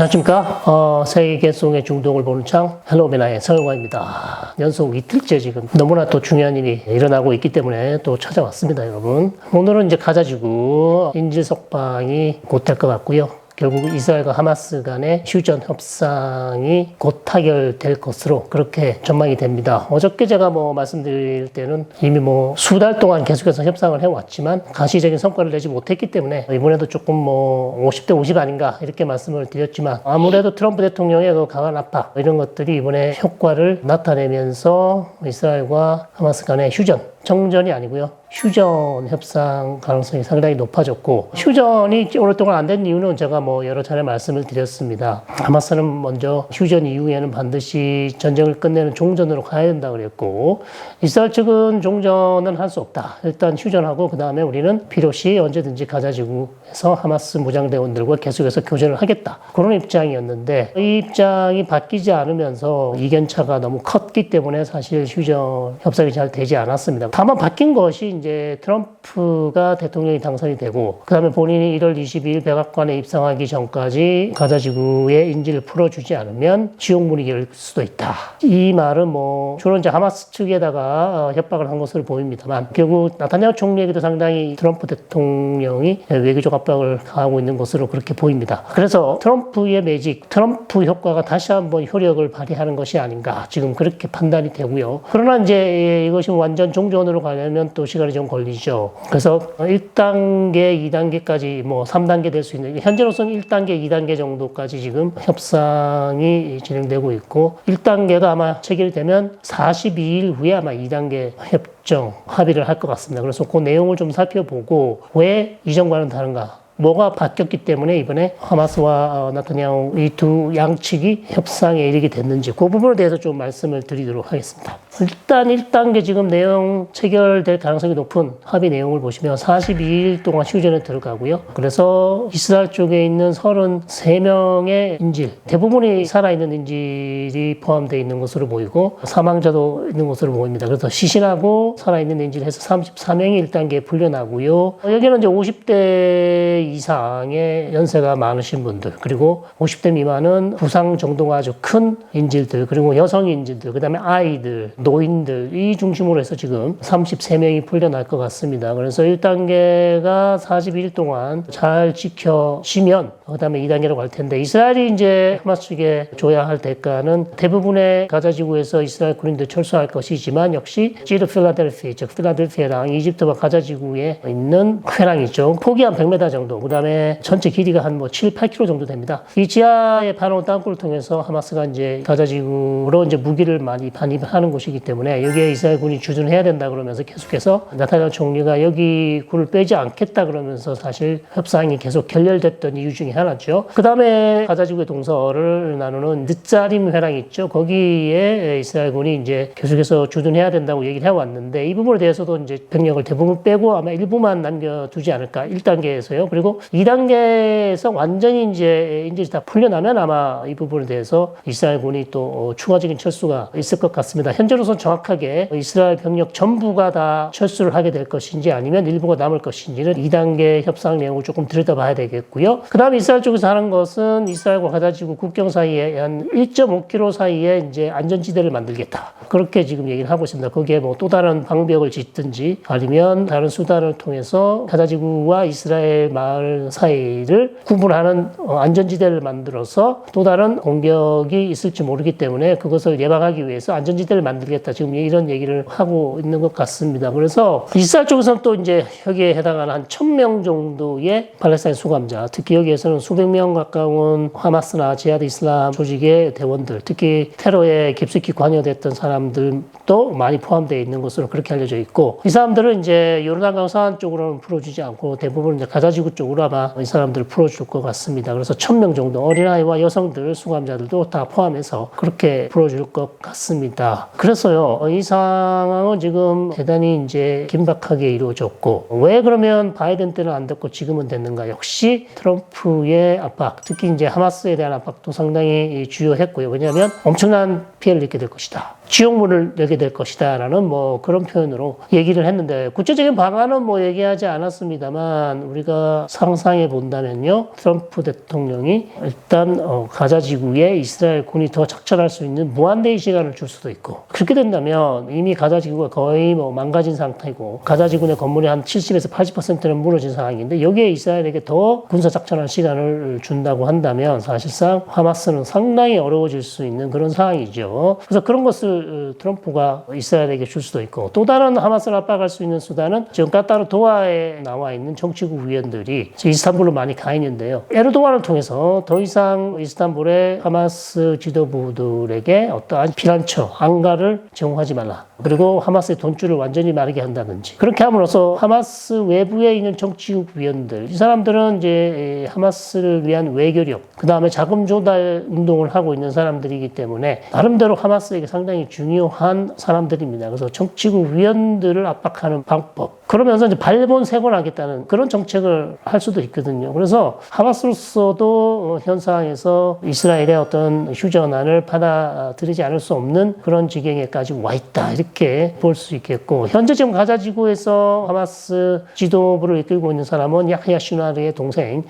안녕하십니까. 어, 세계송의 중동을 보는 창, 헬로베나의 서영화입니다. 연속 이틀째 지금 너무나 또 중요한 일이 일어나고 있기 때문에 또 찾아왔습니다, 여러분. 오늘은 이제 가자지구 인질 석방이 곧 될 것 같고요. 결국 이스라엘과 하마스 간의 휴전 협상이 곧 타결될 것으로 그렇게 전망이 됩니다. 어저께 제가 뭐 말씀드릴 때는 이미 뭐 수달 동안 계속해서 협상을 해왔지만 가시적인 성과를 내지 못했기 때문에 이번에도 조금 뭐 50대 50 아닌가 이렇게 말씀을 드렸지만 아무래도 트럼프 대통령의 그 강한 압박 이런 것들이 이번에 효과를 나타내면서 이스라엘과 하마스 간의 휴전 정전이 아니고요. 휴전 협상 가능성이 상당히 높아졌고 휴전이 오랫동안 안 된 이유는 제가 뭐 여러 차례 말씀을 드렸습니다. 하마스는 먼저 휴전 이후에는 반드시 전쟁을 끝내는 종전으로 가야 된다 그랬고 이스라엘 측은 종전은 할 수 없다. 일단 휴전하고 그 다음에 우리는 필요시 언제든지 가자지구에서 하마스 무장대원들과 계속해서 교전을 하겠다. 그런 입장이었는데 이 입장이 바뀌지 않으면서 이견차가 너무 컸기 때문에 사실 휴전 협상이 잘 되지 않았습니다. 다만 바뀐 것이 이제 트럼프가 대통령이 당선이 되고 그다음에 본인이 1월 22일 백악관에 입성하기 전까지 가자 지구의 인지를 풀어주지 않으면 지옥문이 열 수도 있다. 이 말은 뭐 주로 이제 하마스 측에다가 어, 협박을 한 것으로 보입니다만 결국 나타냐후 총리에게도 상당히 트럼프 대통령이 외교적 압박을 가하고 있는 것으로 그렇게 보입니다. 그래서 트럼프의 매직, 트럼프 효과가 다시 한번 효력을 발휘하는 것이 아닌가 지금 그렇게 판단이 되고요. 그러나 이제 이것이 완전 종 전으로 가려면 또 시간이 좀 걸리죠. 그래서 1단계, 2단계까지 뭐 3단계 될 수 있는 현재로서는 1단계, 2단계 정도까지 지금 협상이 진행되고 있고 1단계가 아마 체결되면 42일 후에 아마 2단계 협정 합의를 할 것 같습니다. 그래서 그 내용을 좀 살펴보고 왜 이전과는 다른가? 뭐가 바뀌었기 때문에 이번에 하마스와 어, 나타냐후 이 두 양측이 협상에 이르게 됐는지 그 부분에 대해서 좀 말씀을 드리도록 하겠습니다. 일단 1단계 지금 내용 체결될 가능성이 높은 합의 내용을 보시면 42일 동안 휴전에 들어가고요. 그래서 이스라엘 쪽에 있는 33명의 인질, 대부분이 살아있는 인질이 포함되어 있는 것으로 보이고 사망자도 있는 것으로 보입니다. 그래서 시신하고 살아있는 인질 해서 34명이 1단계에 풀려나고요. 여기는 이제 50대 이상의 연세가 많으신 분들, 그리고 50대 미만은 부상 정도가 아주 큰 인질들, 그리고 여성 인질들, 그 다음에 아이들, 노인들, 이 중심으로 해서 지금 33명이 풀려날 것 같습니다. 그래서 1단계가 42일 동안 잘 지켜지면, 그 다음에 2단계로 갈 텐데, 이스라엘이 이제 하마스 측에 줘야 할 대가는 대부분의 가자 지구에서 이스라엘 군인들 철수할 것이지만, 역시 지르 필라델피, 즉 필라델피아랑 이집트와 가자 지구에 있는 회랑이죠. 폭이 한 100m 정도, 그 다음에 전체 길이가 한 뭐 7, 8km 정도 됩니다. 이 지하에 파놓은 땅굴을 통해서 하마스가 이제 가자지구로 이제 무기를 많이 반입하는 곳이기 때문에 여기에 이스라엘 군이 주둔해야 된다 그러면서 계속해서 나타냐 총리가 여기 군을 빼지 않겠다 그러면서 사실 협상이 계속 결렬됐던 이유 중에 하나죠. 그 다음에 가자지구의 동서를 나누는 늦자림 회랑 있죠. 거기에 이스라엘 군이 이제 계속해서 주둔해야 된다고 얘기를 해왔는데 이 부분에 대해서도 이제 병력을 대부분 빼고 아마 일부만 남겨두지 않을까. 1단계에서요. 그리고 2단계에서 완전히 이제 인질이 다 풀려나면 아마 이 부분에 대해서 이스라엘 군이 또 어, 추가적인 철수가 있을 것 같습니다. 현재로서는 정확하게 이스라엘 병력 전부가 다 철수를 하게 될 것인지 아니면 일부가 남을 것인지는 2단계 협상 내용을 조금 들여다봐야 되겠고요. 그 다음에 이스라엘 쪽에서 하는 것은 이스라엘과 가자지구 국경 사이에 한 1.5km 사이에 이제 안전지대를 만들겠다. 그렇게 지금 얘기를 하고 있습니다. 거기에 뭐 또 다른 방벽을 짓든지 아니면 다른 수단을 통해서 가자지구와 이스라엘 마을 사이를 구분하는 어, 안전지대를 만들어서 또 다른 공격이 있을지 모르기 때문에 그것을 예방하기 위해서 안전지대를 만들겠다. 지금 이런 얘기를 하고 있는 것 같습니다. 그래서 이스라엘 쪽에서는 또 이제 여기에 해당하는 한 천 명 정도의 팔레스타인 수감자, 특히 여기에서는 수백 명 가까운 하마스나 지하드 이슬람 조직의 대원들, 특히 테러에 깊숙이 관여됐던 사람들도 많이 포함되어 있는 것으로 그렇게 알려져 있고 이 사람들은 이제 요르단강 서안 쪽으로는 풀어주지 않고 대부분 이제 가자지구 쪽으로 아마 이 사람들을 풀어줄 것 같습니다. 그래서 천 명 정도 어린아이와 여성들 수감자들도 다 포함해서 그렇게 풀어줄 것 같습니다. 그래서요 이 상황은 지금 대단히 이제 긴박하게 이루어졌고 왜 그러면 바이든 때는 안 됐고 지금은 됐는가? 역시 트럼프의 압박, 특히 이제 하마스에 대한 압박도 상당히 주요했고요. 왜냐하면 엄청난 피해를 입게 될 것이다. 지옥문을 열게 될 것이다라는 뭐 그런 표현으로 얘기를 했는데 구체적인 방안은 뭐 얘기하지 않았습니다만 우리가 상상해 본다면요 트럼프 대통령이 일단 어, 가자 지구에 이스라엘 군이 더 작전할 수 있는 무한대의 시간을 줄 수도 있고 그렇게 된다면 이미 가자 지구가 거의 뭐 망가진 상태이고 가자 지구 내 건물이 한 70에서 80%는 무너진 상황인데 여기에 이스라엘에게 더 군사 작전할 시간을 준다고 한다면 사실상 하마스는 상당히 어려워질 수 있는 그런 상황이죠. 그래서 그런 것을 어, 트럼프가 이스라엘에게 줄 수도 있고 또 다른 하마스를 압박할 수 있는 수단은 지금 까따르 도하에 나와 있는 정치국 위원들이 이스탄불로 많이 가 있는데요. 에르도안을 통해서 더 이상 이스탄불의 하마스 지도부들에게 어떠한 피난처, 안가를 제공하지 말라. 그리고 하마스의 돈줄을 완전히 마르게 한다든지 그렇게 함으로써 하마스 외부에 있는 정치국 위원들 이 사람들은 이제 하마스를 위한 외교력 그 다음에 자금 조달 운동을 하고 있는 사람들이기 때문에 나름대로 하마스에게 상당히 중요한 사람들입니다. 그래서 정치국 위원들을 압박하는 방법 그러면서 이제 발본색원하겠다는 그런 정책을 할 수도 있거든요. 그래서 하마스로서도 현 상황에서 이스라엘의 어떤 휴전안을 받아들이지 않을 수 없는 그런 지경에까지 와 있다 이렇게 볼 수 있겠고 현재 지금 가자 지구에서 하마스 지도부를 이끌고 있는 사람은 야흐야 시나르의 동생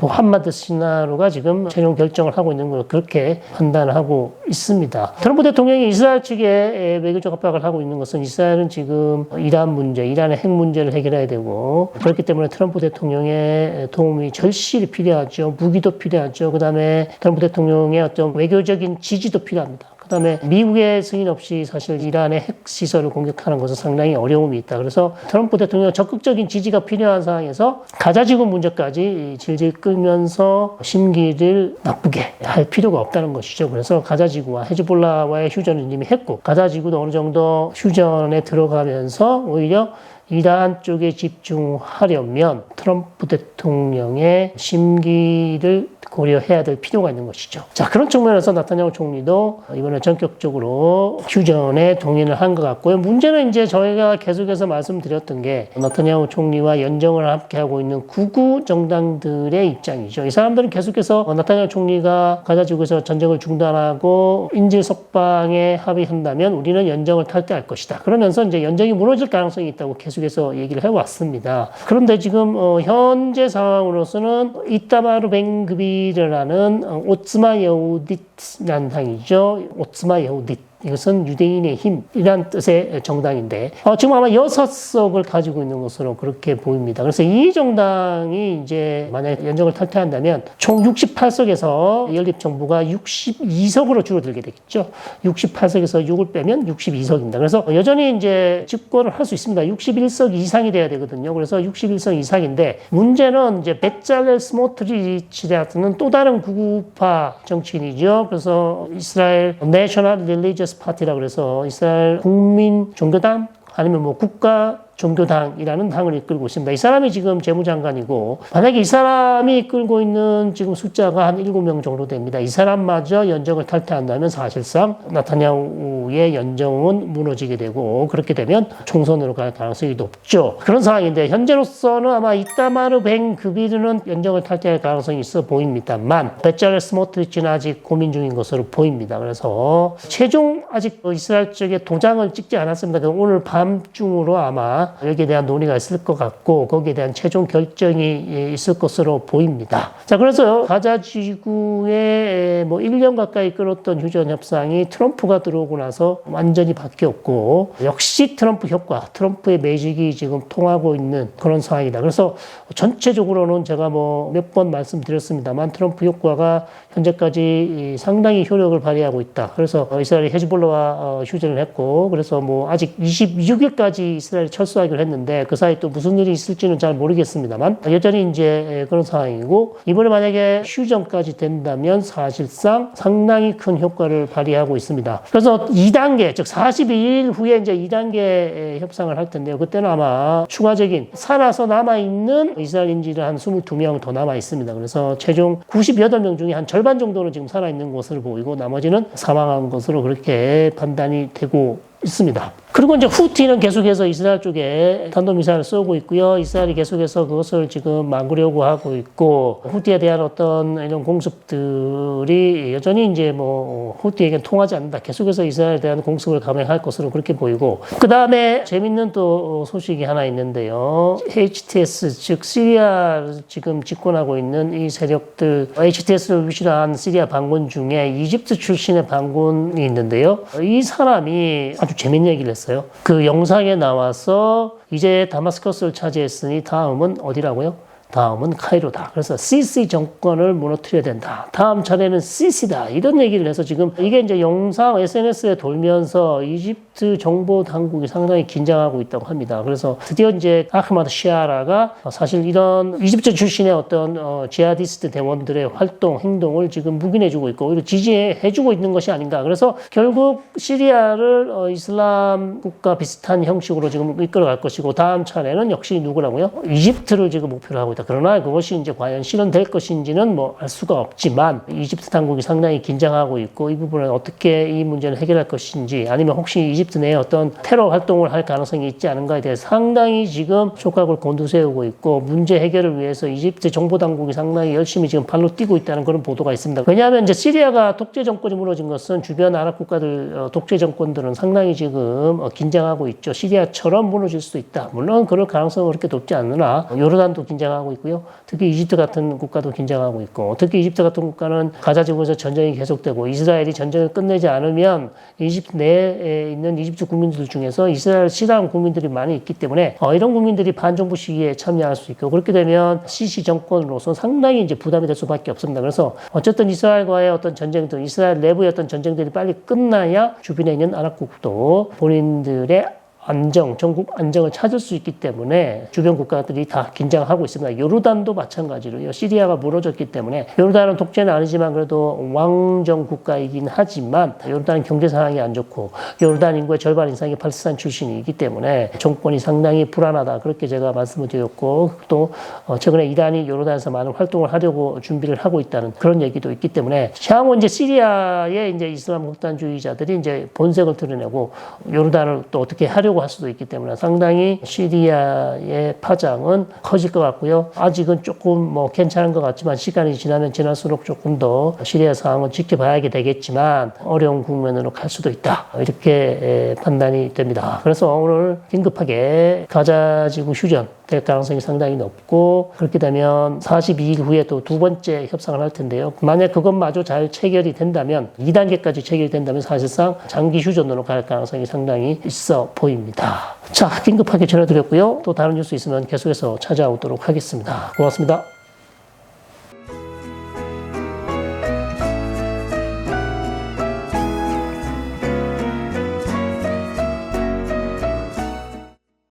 무함마드 시나루가 지금 최종 결정을 하고 있는 걸 그렇게 판단하고 있습니다. 트럼프 대통령이 이스라엘 측에 외교적 압박을 하고 있는 것은 이스라엘은 지금 이란 문제, 이란의 핵 문제 를 해결해야 되고 그렇기 때문에 트럼프 대통령의 도움이 절실히 필요하죠. 무기도 필요하죠. 그 다음에 트럼프 대통령의 어떤 외교적인 지지도 필요합니다. 그 다음에 미국의 승인 없이 사실 이란의 핵 시설을 공격하는 것은 상당히 어려움이 있다. 그래서 트럼프 대통령 적극적인 지지가 필요한 상황에서 가자지구 문제까지 질질 끌면서 심기를 나쁘게 할 필요가 없다는 것이죠. 그래서 가자지구와 헤즈볼라와의 휴전을 이미 했고 가자지구도 어느 정도 휴전에 들어가면서 오히려 이란 쪽에 집중하려면 트럼프 대통령의 심기를 고려해야 될 필요가 있는 것이죠. 자, 그런 측면에서 나타냐후 총리도 이번에 전격적으로 휴전에 동의를 한 것 같고요. 문제는 이제 저희가 계속해서 말씀드렸던 게 나타냐후 총리와 연정을 함께 하고 있는 구구 정당들의 입장이죠. 이 사람들은 계속해서 나타냐후 총리가 가자지구에서 전쟁을 중단하고 인질 석방에 합의한다면 우리는 연정을 탈퇴할 것이다. 그러면서 이제 연정이 무너질 가능성이 있다고 계속 해서 얘기를 해왔습니다. 그런데 지금 어, 현재 상황으로서는 이따바르 뱅그비르라는 어, 오츠마 여우딧이라는 당이죠. 오츠마 여우딧. 이것은 유대인의 힘이란 뜻의 정당인데 어, 지금 아마 여섯 석을 가지고 있는 것으로 그렇게 보입니다. 그래서 이 정당이 이제 만약 연정을 탈퇴한다면 총 68석에서 연립 정부가 62석으로 줄어들게 되겠죠. 68석에서 6을 빼면 62석입니다. 그래서 여전히 이제 집권을 할 수 있습니다. 61석 이상이 돼야 되거든요. 그래서 61석 이상인데 문제는 이제 베짤렐 스모트리치라는 또 다른 구구파 정치인이죠. 그래서 이스라엘 내셔널 릴리저스 파티라 그래서 이스라엘 국민 종교당 아니면 뭐 국가 종교당이라는 당을 이끌고 있습니다. 이 사람이 지금 재무장관이고 만약에 이 사람이 이끌고 있는 지금 숫자가 한 7명 정도 됩니다. 이 사람마저 연정을 탈퇴한다면 사실상 나타냐후의 연정은 무너지게 되고 그렇게 되면 총선으로 갈 가능성이 높죠. 그런 상황인데 현재로서는 아마 이따마르 뱅 그비르는 연정을 탈퇴할 가능성이 있어 보입니다만 베짤레 스모트리치는 아직 고민 중인 것으로 보입니다. 그래서 최종 아직 이스라엘 쪽에 도장을 찍지 않았습니다. 오늘 밤중으로 아마 여기에 대한 논의가 있을 것 같고 거기에 대한 최종 결정이 있을 것으로 보입니다. 자, 그래서 가자 지구에 뭐 1년 가까이 끌었던 휴전 협상이 트럼프가 들어오고 나서 완전히 바뀌었고 역시 트럼프 효과, 트럼프의 매직이 지금 통하고 있는 그런 상황이다. 그래서 전체적으로는 제가 뭐 몇 번 말씀드렸습니다만 트럼프 효과가 현재까지 상당히 효력을 발휘하고 있다. 그래서 이스라엘이 헤즈볼라와 휴전을 했고 그래서 뭐 아직 26일까지 이스라엘이 철수하기로 했는데 그 사이 또 무슨 일이 있을지는 잘 모르겠습니다만 여전히 이제 그런 상황이고 이번에 만약에 휴전까지 된다면 사실상 상당히 큰 효과를 발휘하고 있습니다. 그래서 2단계 즉 42일 후에 이제 2단계 협상을 할 텐데요. 그때는 아마 추가적인 살아서 남아 있는 이스라엘인지를 한 22명 더 남아 있습니다. 그래서 최종 98명 중에 한 절반 정도는 지금 살아 있는 것으로 보이고 나머지는 사망한 것으로 그렇게 판단이 되고 있습니다. 그리고 이제 후티는 계속해서 이스라엘 쪽에 탄도미사일을 쏘고 있고요. 이스라엘이 계속해서 그것을 지금 막으려고 하고 있고 후티에 대한 어떤 이런 공습들이 여전히 이제 뭐 후티에게 통하지 않는다. 계속해서 이스라엘에 대한 공습을 감행할 것으로 그렇게 보이고 그 다음에 재밌는 또 소식이 하나 있는데요. HTS 즉 시리아 지금 집권하고 있는 이 세력들 HTS를 위시로 한 시리아 반군 중에 이집트 출신의 반군이 있는데요. 이 사람이 아주 재밌는 얘기를 했어요. 그 영상에 나와서 이제 다마스커스를 차지했으니 다음은 어디라고요? 다음은 카이로다. 그래서 CC 정권을 무너뜨려야 된다. 다음 차례는 CC다. 이런 얘기를 해서 지금 이게 이제 영상 SNS에 돌면서 이집트 정보 당국이 상당히 긴장하고 있다고 합니다. 그래서 드디어 이제 아흐마드 시아라가 사실 이런 이집트 출신의 어떤 어, 지하디스트 대원들의 활동, 행동을 지금 묵인해주고 있고 오히려 지지해주고 있는 것이 아닌가. 그래서 결국 시리아를 어, 이슬람 국가 비슷한 형식으로 지금 이끌어갈 것이고 다음 차례는 역시 누구라고요? 이집트를 지금 목표로 하고 있다. 그러나 그것이 이제 과연 실현될 것인지는 뭐 알 수가 없지만 이집트 당국이 상당히 긴장하고 있고 이 부분을 어떻게 이 문제를 해결할 것인지 아니면 혹시 이집트 내에 어떤 테러 활동을 할 가능성이 있지 않은가에 대해서 상당히 지금 촉각을 곤두세우고 있고 문제 해결을 위해서 이집트 정보 당국이 상당히 열심히 지금 발로 뛰고 있다는 그런 보도가 있습니다. 왜냐하면 이제 시리아가 독재 정권이 무너진 것은 주변 아랍 국가들 어, 독재 정권들은 상당히 지금 어, 긴장하고 있죠. 시리아처럼 무너질 수도 있다. 물론 그럴 가능성은 그렇게 높지 않으나 요르단도 긴장하고 있고요. 특히 이집트 같은 국가도 긴장하고 있고 특히 이집트 같은 국가는 가자 지구에서 전쟁이 계속되고 이스라엘이 전쟁을 끝내지 않으면 이집트 내에 있는 이집트 국민들 중에서 이스라엘 싫어하는 국민들이 많이 있기 때문에 어, 이런 국민들이 반정부 시기에 참여할 수 있고 그렇게 되면 시시 정권으로서 상당히 이제 부담이 될 수밖에 없습니다. 그래서 어쨌든 이스라엘과의 어떤 전쟁들, 이스라엘 내부의 어떤 전쟁들이 빨리 끝나야 주변에 있는 아랍국도 본인들의 안정, 전국 안정을 찾을 수 있기 때문에 주변 국가들이 다 긴장하고 있습니다. 요르단도 마찬가지로요. 시리아가 무너졌기 때문에 요르단은 독재는 아니지만 그래도 왕정 국가이긴 하지만 요르단은 경제 상황이 안 좋고 요르단 인구의 절반 이상이 팔레스타인 출신이기 때문에 정권이 상당히 불안하다. 그렇게 제가 말씀을 드렸고 또 어, 최근에 이란이 요르단에서 많은 활동을 하려고 준비를 하고 있다는 그런 얘기도 있기 때문에 향후 이제 시리아의 이제 이슬람 극단주의자들이 이제 본색을 드러내고 요르단을 또 어떻게 하려고 할 수도 있기 때문에 상당히 시리아의 파장은 커질 것 같고요. 아직은 조금 뭐 괜찮은 것 같지만 시간이 지나면 지날수록 조금 더 시리아 상황은 지켜봐야 되겠지만 어려운 국면으로 갈 수도 있다. 이렇게 판단이 됩니다. 그래서 오늘 긴급하게 가자지구 휴전 될 가능성이 상당히 높고 그렇게 되면 42일 후에 또 두 번째 협상을 할 텐데요. 만약 그것마저 잘 체결이 된다면 2단계까지 체결이 된다면 사실상 장기 휴전으로 갈 가능성이 상당히 있어 보입니다. 자, 긴급하게 전해드렸고요. 또 다른 뉴스 있으면 계속해서 찾아오도록 하겠습니다. 고맙습니다.